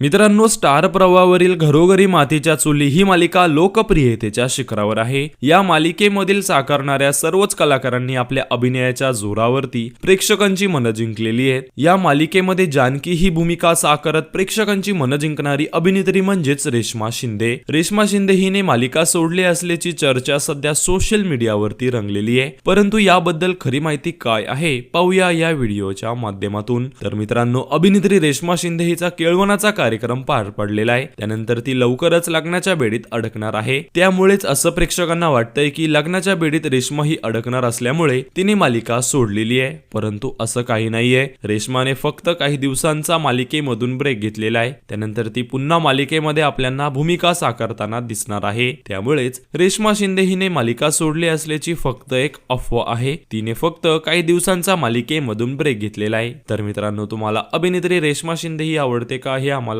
मित्रांनो स्टार प्रवावरील घरोघरी मातीच्या चुली ही मालिका लोकप्रियतेच्या शिखरावर आहे. या मालिकेमधील साकारणाऱ्या सर्वच कलाकारांनी आपल्या अभिनयाच्या जोरावरती प्रेक्षकांची मनं जिंकलेली आहेत. या मालिकेमध्ये जानकी ही भूमिका साकारत प्रेक्षकांची मनं जिंकणारी अभिनेत्री म्हणजेच रेश्मा शिंदे. रेश्मा शिंदे हिने मालिका सोडली असल्याची चर्चा सध्या सोशल मीडियावरती रंगलेली आहे. परंतु याबद्दल खरी माहिती काय आहे पाहूया या व्हिडिओच्या माध्यमातून. तर मित्रांनो अभिनेत्री रेश्मा शिंदे हिचा केळवणाचा कार्यक्रम पार पडलेला आहे. त्यानंतर ती लवकरच लग्नाच्या बेडीत अडकणार आहे. त्यामुळेच असं प्रेक्षकांना वाटतंय की लग्नाच्या बेडीत रेश्मा ही अडकणार असल्यामुळे तिने मालिका सोडलेली आहे. परंतु असं काही नाहीये. रेश्माने फक्त काही दिवसांचा मालिकेमधून ब्रेक घेतलेला आहे. त्यानंतर ती पुन्हा मालिकेमध्ये आपल्यांना भूमिका साकारताना दिसणार आहे. त्यामुळेच रेश्मा शिंदे हिने मालिका सोडली असल्याची फक्त एक अफवा आहे. तिने फक्त काही दिवसांचा मालिकेमधून ब्रेक घेतलेला आहे. तर मित्रांनो तुम्हाला अभिनेत्री रेश्मा शिंदे ही आवडते का हे आम्हाला